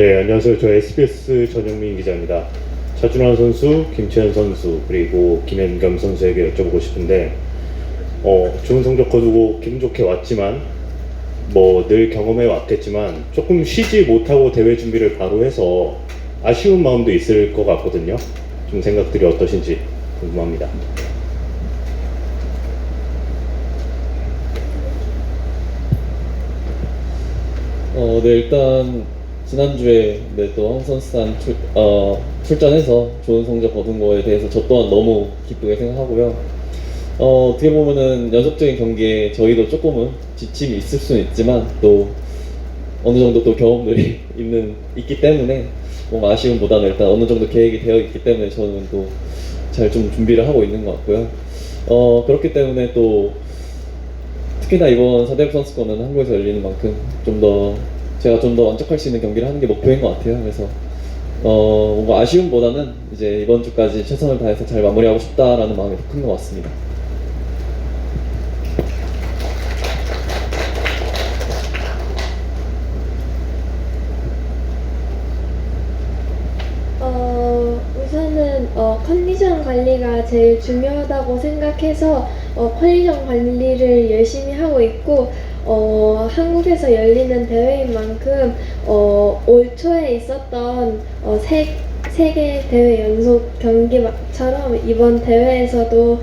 네, 안녕하세요. 저 SBS 전영민 기자입니다. 차준환 선수, 김채현 선수, 그리고 김현겸 선수에게 여쭤보고 싶은데, 어, 좋은 성적 거두고 기분 좋게 왔지만, 뭐 늘 경험해 왔겠지만, 조금 쉬지 못하고 대회 준비를 바로 해서 아쉬운 마음도 있을 것 같거든요. 좀 생각들이 어떠신지 궁금합니다. 어, 네, 일단 지난주에 네, 또 한선수단 출, 어, 출전해서 좋은 성적 거둔 거에 대해서 저 또한 너무 기쁘게 생각하고요. 어, 어떻게 보면은 연속적인 경기에 저희도 조금은 지침이 있을 수는 있지만 또 어느 정도 또 경험들이 있는 있기 때문에 뭔가 아쉬움보다는 일단 어느 정도 계획이 되어 있기 때문에 저는 또 잘 좀 준비를 하고 있는 것 같고요. 어, 그렇기 때문에 또 특히나 이번 사대국 선수권은 한국에서 열리는 만큼 좀더 제가 좀 더 만족할 수 있는 경기를 하는 게 목표인 것 같아요. 그래서 어 뭔가 아쉬움보다는 이제 이번 주까지 최선을 다해서 잘 마무리하고 싶다라는 마음이 더 큰 것 같습니다. 어, 우선은 어, 컨디션 관리가 제일 중요하다고 생각해서 어, 컨디션 관리를 열심히 하고 있고 어, 한국에서 열리는 대회인 만큼 어, 올 초에 있었던 어, 세, 세계 대회 연속 경기처럼 이번 대회에서도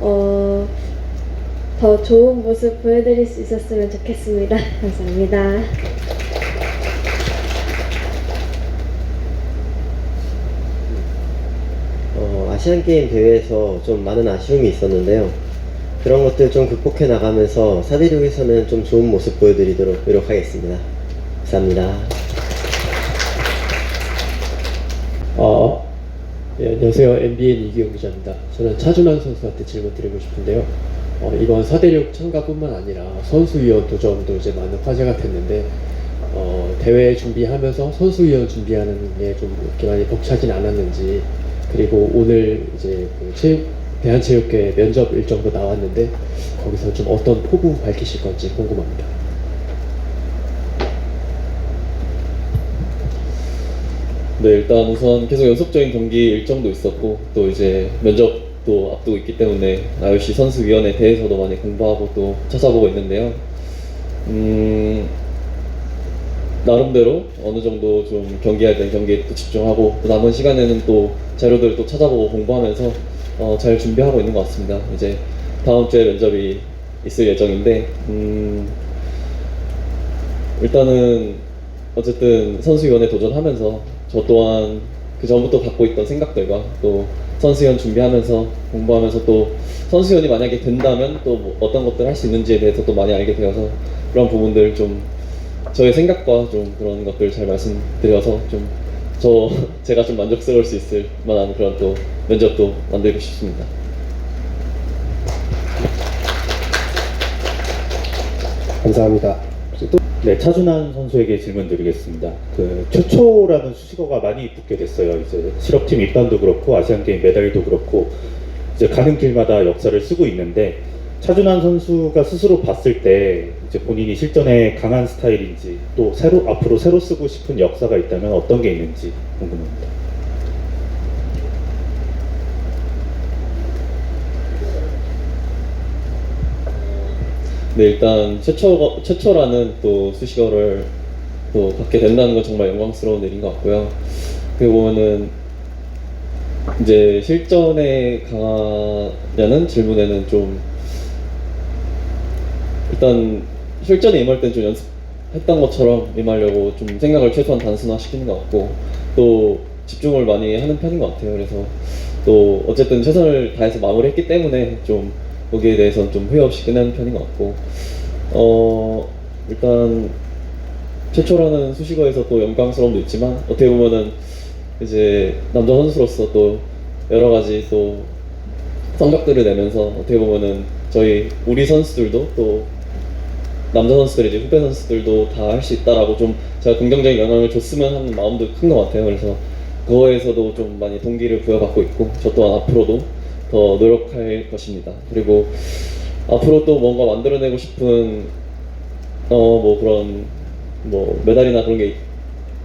어, 더 좋은 모습 보여드릴 수 있었으면 좋겠습니다. 감사합니다. 어, 아시안 게임 대회에서 좀 많은 아쉬움이 있었는데요. 그런 것들 좀 극복해 나가면서 사대륙에서는 좀 좋은 모습 보여드리도록 노력하겠습니다. 감사합니다. 어, 네, 안녕하세요. MBN 이기용 기자입니다. 저는 차준환 선수한테 질문 드리고 싶은데요. 어, 이번 4대륙 참가뿐만 아니라 선수위원 도전도 이제 많은 화제가 됐는데, 어, 대회 준비하면서 선수위원 준비하는 게 좀 이렇게 많이 벅차진 않았는지, 그리고 오늘 이제 그 체육, 대한체육회 면접 일정도 나왔는데, 거기서 좀 어떤 포부 밝히실 건지 궁금합니다. 네, 일단 우선 계속 연속적인 경기 일정도 있었고 또 이제 면접도 앞두고 있기 때문에 IOC 선수위원회 대해서도 많이 공부하고 또 찾아보고 있는데요. 음, 나름대로 어느 정도 좀 경기할 땐 경기에 또 집중하고 또 남은 시간에는 또 자료들을 또 찾아보고 공부하면서 어, 잘 준비하고 있는 것 같습니다. 이제 다음 주에 면접이 있을 예정인데 음, 일단은 어쨌든 선수위원회 도전하면서 저 또한 그 전부터 갖고 있던 생각들과 또 선수위원 준비하면서 공부하면서 또 선수위원이 만약에 된다면 또 뭐 어떤 것들 할 수 있는지에 대해서 또 많이 알게 되어서 그런 부분들 좀 저의 생각과 좀 그런 것들 잘 말씀드려서 좀 저 제가 좀 만족스러울 수 있을 만한 그런 또 면접도 만들고 싶습니다. 감사합니다. 네, 차준환 선수에게 질문 드리겠습니다. 그 최초라는 수식어가 많이 붙게 됐어요. 이제 실업팀 입단도 그렇고 아시안 게임 메달도 그렇고 이제 가는 길마다 역사를 쓰고 있는데 차준환 선수가 스스로 봤을 때 이제 본인이 실전에 강한 스타일인지 또 새로 앞으로 새로 쓰고 싶은 역사가 있다면 어떤 게 있는지 궁금합니다. 네, 일단 최초 최초라는 또 수식어를 또 받게 된다는 건 정말 영광스러운 일인 것 같고요. 그 보면은 이제 실전에 강하냐는 질문에는 좀 일단 실전에 임할 땐좀 연습했던 것처럼 임하려고 좀 생각을 최소한 단순화시키는 것 같고 또 집중을 많이 하는 편인 것 같아요. 그래서 또 어쨌든 최선을 다해서 마무리했기 때문에 좀 거기에 대해서는 좀 후회 없이 끝내는 편인 것 같고 어 일단 최초라는 수식어에서 또 영광스러움도 있지만 어떻게 보면은 이제 남자 선수로서 또 여러 가지 또 성적들을 내면서 어떻게 보면은 저희 우리 선수들도 또 남자 선수들 이제 후배 선수들도 다 할 수 있다라고 좀 제가 긍정적인 영향을 줬으면 하는 마음도 큰 것 같아요. 그래서 그거에서도 좀 많이 동기를 부여받고 있고 저 또한 앞으로도 더 노력할 것입니다. 그리고 앞으로 또 뭔가 만들어내고 싶은 어 뭐 그런 뭐 메달이나 그런 게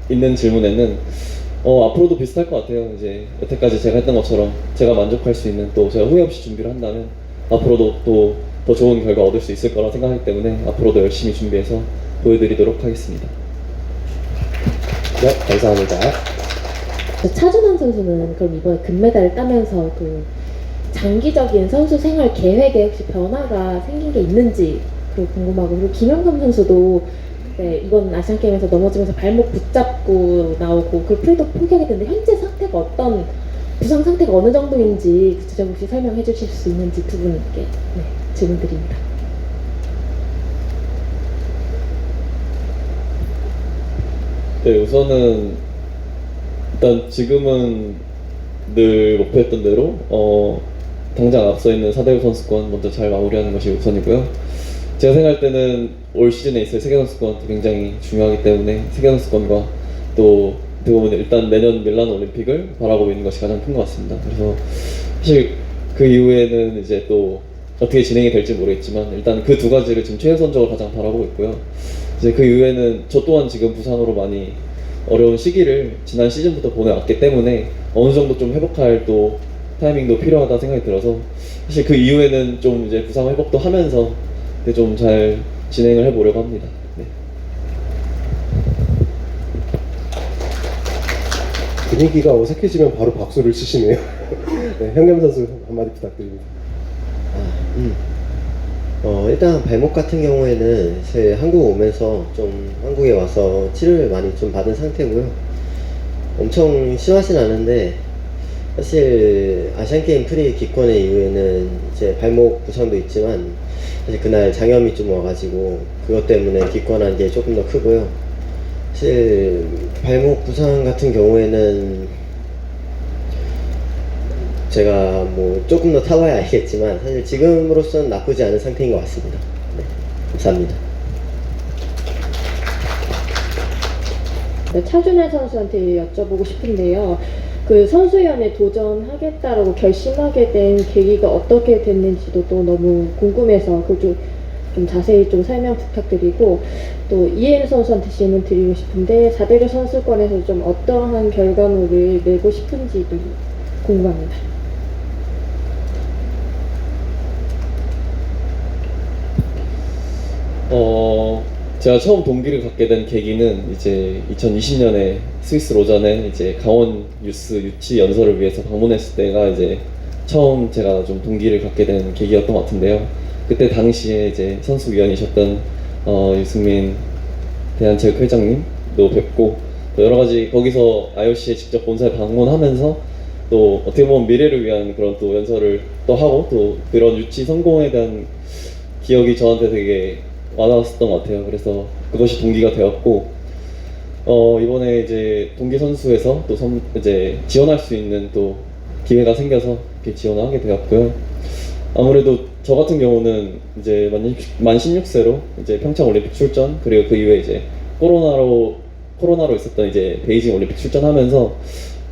있는 질문에는 어, 앞으로도 비슷할 것 같아요. 이제 여태까지 제가 했던 것처럼 제가 만족할 수 있는 또 제가 후회 없이 준비를 한다면 앞으로도 또 더 좋은 결과 얻을 수 있을 거라 생각하기 때문에 앞으로도 열심히 준비해서 보여드리도록 하겠습니다. 네, 감사합니다. 차준환 선수는 그럼 이번에 금메달을 따면서 그 장기적인 선수 생활 계획에 혹시 변화가 생긴 게 있는지 그 궁금하고 그리고 김영삼 선수도 네, 이번 아시안 게임에서 넘어지면서 발목 붙잡고 나오고 그 프리도 포기하게 됐는데 현재 상태가 어떤 부상 상태가 어느 정도인지 구체적으로 혹시 설명해 주실 수 있는지 두 분께 네, 질문 드립니다. 네, 우선은 일단 지금은 늘 목표했던 대로 어, 당장 앞서 있는 4대5 선수권 먼저 잘 마무리하는 것이 우선이고요. 제가 생각할 때는 올 시즌에 있을 세계 선수권도 굉장히 중요하기 때문에 세계 선수권과 또 보면 일단 내년 밀라노 올림픽을 바라고 있는 것이 가장 큰 것 같습니다. 그래서 사실 그 이후에는 이제 또 어떻게 진행이 될지 모르겠지만 일단 그 두 가지를 지금 최우선적으로 가장 바라보고 있고요. 이제 그 이후에는 저 또한 지금 부상으로 많이 어려운 시기를 지난 시즌부터 보내왔기 때문에 어느 정도 좀 회복할 또 타이밍도 필요하다 생각이 들어서 사실 그 이후에는 좀 이제 부상 회복도 하면서 좀 잘 진행을 해보려고 합니다. 네. 분위기가 어색해지면 바로 박수를 치시네요. 네, 현겸 선수 한마디 부탁드립니다. 아, 음. 어, 일단 발목 같은 경우에는 제 한국 오면서 좀 한국에 와서 치료를 많이 좀 받은 상태고요. 엄청 심하진 않은데 사실 아시안 게임 프리 기권의 이후에는 이제 발목 부상도 있지만 사실 그날 장염이 좀 와가지고 그것 때문에 기권한 게 조금 더 크고요. 사실 발목 부상 같은 경우에는 제가 뭐 조금 더 타봐야 알겠지만 사실 지금으로서는 나쁘지 않은 상태인 것 같습니다. 네, 감사합니다. 네, 차준환 선수한테 여쭤보고 싶은데요. 그 선수연에 도전하겠다라고 결심하게 된 계기가 어떻게 됐는지도 또 너무 궁금해서 그걸 좀, 좀 자세히 좀 설명 부탁드리고 또 이해은 선수한테 질문 드리고 싶은데 4대류 선수권에서 좀 어떠한 결과물을 내고 싶은지도 궁금합니다. 어, 제가 처음 동기를 갖게 된 계기는 이제 2020년에 스위스 로잔에 이제 강원 유스 유치 연설을 위해서 방문했을 때가 이제 처음 제가 좀 동기를 갖게 된 계기였던 것 같은데요. 그때 당시에 이제 선수위원이셨던 어, 유승민 대한체육회장님도 뵙고 또 여러 가지 거기서 IOC에 직접 본사에 방문하면서 또 어떻게 보면 미래를 위한 그런 또 연설을 또 하고 또 그런 유치 성공에 대한 기억이 저한테 되게 와닿았었던 것 같아요. 그래서 그것이 동기가 되었고 어 이번에 이제 동기 선수에서 또 선, 이제 지원할 수 있는 또 기회가 생겨서 이렇게 지원을 하게 되었고요. 아무래도 저 같은 경우는 이제 만, 만 16세로 이제 평창 올림픽 출전 그리고 그 이후에 이제 코로나로 코로나로 있었던 이제 베이징 올림픽 출전하면서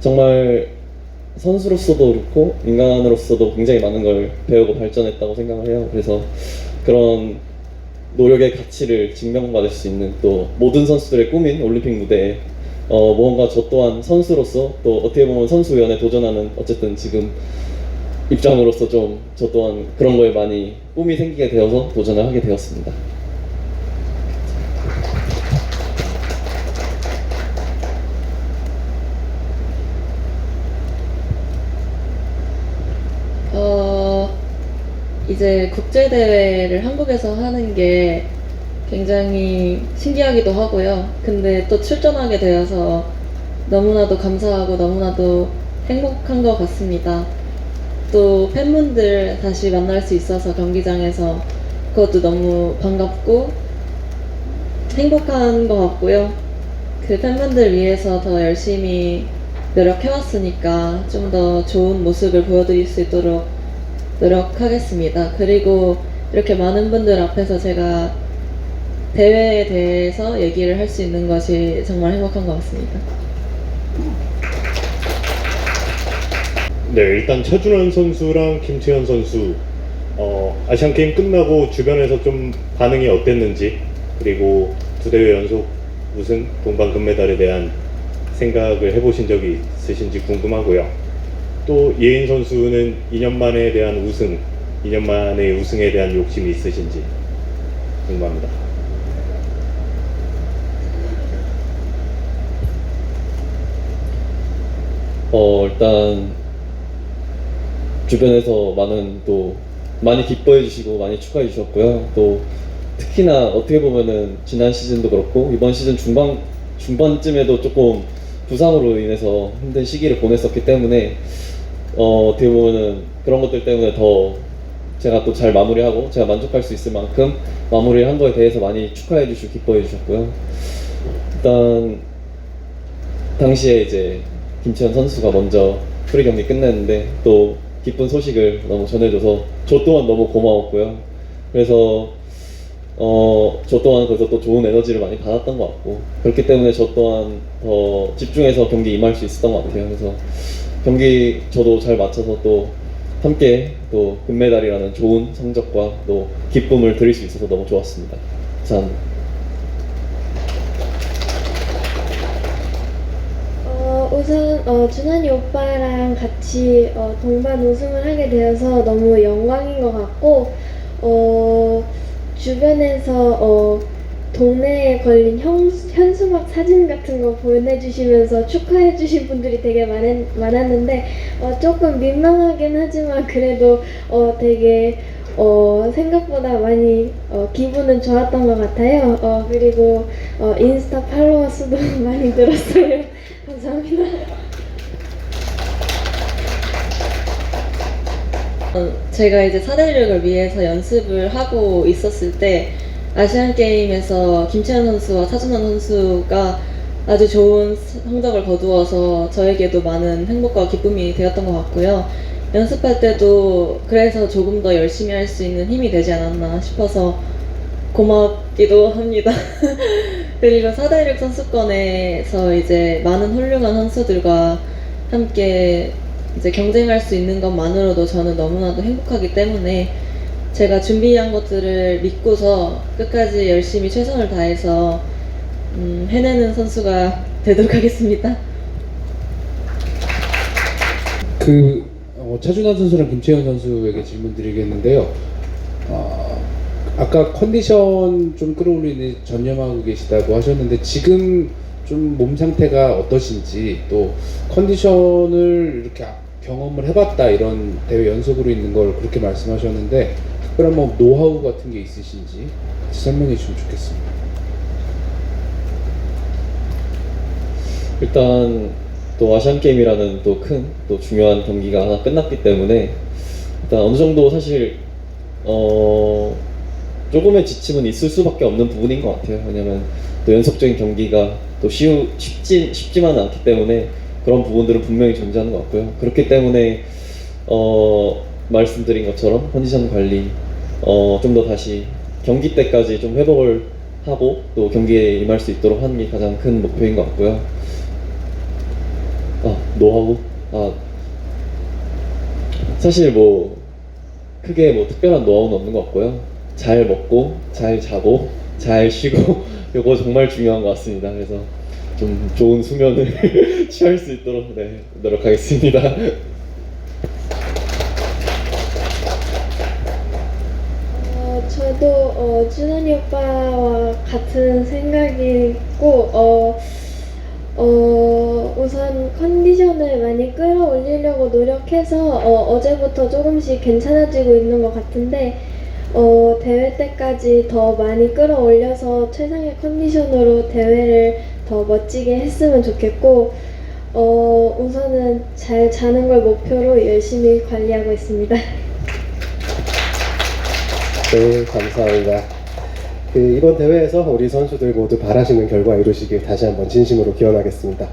정말 선수로서도 그렇고 인간으로서도 굉장히 많은 걸 배우고 발전했다고 생각을 해요. 그래서 그런 노력의 가치를 증명받을 수 있는 또 모든 선수들의 꿈인 올림픽 무대에 어, 무언가 저 또한 선수로서 또 어떻게 보면 선수위원회 도전하는 어쨌든 지금 입장으로서 좀 저 또한 그런 거에 많이 꿈이 생기게 되어서 도전을 하게 되었습니다. 어, 이제 국제대회를 한국에서 하는 게 굉장히 신기하기도 하고요. 근데 또 출전하게 되어서 너무나도 감사하고 너무나도 행복한 것 같습니다. 또 팬분들 다시 만날 수 있어서 경기장에서 그것도 너무 반갑고 행복한 것 같고요. 그 팬분들 위해서 더 열심히 노력해왔으니까 좀 더 좋은 모습을 보여드릴 수 있도록 노력하겠습니다. 그리고 이렇게 많은 분들 앞에서 제가 대회에 대해서 얘기를 할 수 있는 것이 정말 행복한 것 같습니다. 네, 일단 차준환 선수랑 김채현 선수 어, 아시안 게임 끝나고 주변에서 좀 반응이 어땠는지 그리고 두 대회 연속 우승 동반 금메달에 대한 생각을 해보신 적이 있으신지 궁금하고요. 또 예인 선수는 2년 만에 대한 우승, 2년 만에 우승에 대한 욕심이 있으신지 궁금합니다. 어 일단 주변에서 많은 또 많이 기뻐해 주시고 많이 축하해 주셨고요. 또 특히나 어떻게 보면은 지난 시즌도 그렇고 이번 시즌 중반 중반쯤에도 조금 부상으로 인해서 힘든 시기를 보냈었기 때문에 어 어떻게 보면은 그런 것들 때문에 더 제가 또 잘 마무리하고 제가 만족할 수 있을 만큼 마무리를 한 거에 대해서 많이 축하해 주시고 기뻐해 주셨고요. 일단 당시에 이제 김치현 선수가 먼저 프리 경기 끝냈는데 또 기쁜 소식을 너무 전해줘서 저 또한 너무 고마웠고요. 그래서 어, 저 또한 그래서 또 좋은 에너지를 많이 받았던 것 같고 그렇기 때문에 저 또한 더 집중해서 경기 임할 수 있었던 것 같아요. 그래서 경기 저도 잘 맞춰서 또 함께 또 금메달이라는 좋은 성적과 또 기쁨을 드릴 수 있어서 너무 좋았습니다. 감사합니다. 어, 우선 어, 준환이 오빠랑 같이 어, 동반 우승을 하게 되어서 너무 영광인 것 같고 어, 주변에서 어, 동네에 걸린 형, 현수막 사진 같은 거 보내주시면서 축하해주신 분들이 되게 많은, 많았는데 어, 조금 민망하긴 하지만 그래도 어, 되게 어, 생각보다 많이 어, 기분은 좋았던 것 같아요. 어, 그리고 어, 인스타 팔로워 수도 많이 늘었어요. 감사합니다. 어, 제가 이제 사대륙을 위해서 연습을 하고 있었을 때 아시안 게임에서 김채연 선수와 차준환 선수가 아주 좋은 성적을 거두어서 저에게도 많은 행복과 기쁨이 되었던 것 같고요. 연습할 때도 그래서 조금 더 열심히 할 수 있는 힘이 되지 않았나 싶어서 고맙기도 합니다. 그리고 사대륙 선수권에서 이제 많은 훌륭한 선수들과 함께 이제 경쟁할 수 있는 것만으로도 저는 너무나도 행복하기 때문에 제가 준비한 것들을 믿고서 끝까지 열심히 최선을 다해서 음, 해내는 선수가 되도록 하겠습니다. 그 어, 차준환 선수랑 김채현 선수에게 질문 드리겠는데요. 어, 아까 컨디션 좀 끌어올리는 전념하고 계시다고 하셨는데 지금 좀 몸 상태가 어떠신지 또 컨디션을 이렇게 경험을 해봤다 이런 대회 연속으로 있는 걸 그렇게 말씀하셨는데 특별한 뭐 노하우 같은 게 있으신지 같이 설명해 주시면 좋겠습니다. 일단 또 아시안 게임이라는 또 큰 또 중요한 경기가 하나 끝났기 때문에 일단 어느 정도 사실 어 조금의 지침은 있을 수밖에 없는 부분인 것 같아요. 왜냐면 또 연속적인 경기가 또 쉬우 쉽지 쉽지만은 않기 때문에 그런 부분들은 분명히 존재하는 것 같고요. 그렇기 때문에 어 말씀드린 것처럼 컨디션 관리 어 좀 더 다시 경기 때까지 좀 회복을 하고 또 경기에 임할 수 있도록 하는 게 가장 큰 목표인 것 같고요. 아 노하우 아 사실 뭐 크게 뭐 특별한 노하우는 없는 것 같고요 잘 먹고 잘 자고 잘 쉬고 요거 정말 중요한 것 같습니다. 그래서 좀 좋은 수면을 취할 수 있도록 네 노력하겠습니다. 어, 저도 어, 준환이 오빠와 같은 생각이 있고 어, 어, 우선 컨디션을 많이 끌어올리려고 노력해서 어, 어제부터 조금씩 괜찮아지고 있는 것 같은데 어, 대회 때까지 더 많이 끌어올려서 최상의 컨디션으로 대회를 더 멋지게 했으면 좋겠고 어, 우선은 잘 자는 걸 목표로 열심히 관리하고 있습니다. 네, 감사합니다. 그 이번 대회에서 우리 선수들 모두 바라시는 결과 이루시길 다시 한번 진심으로 기원하겠습니다.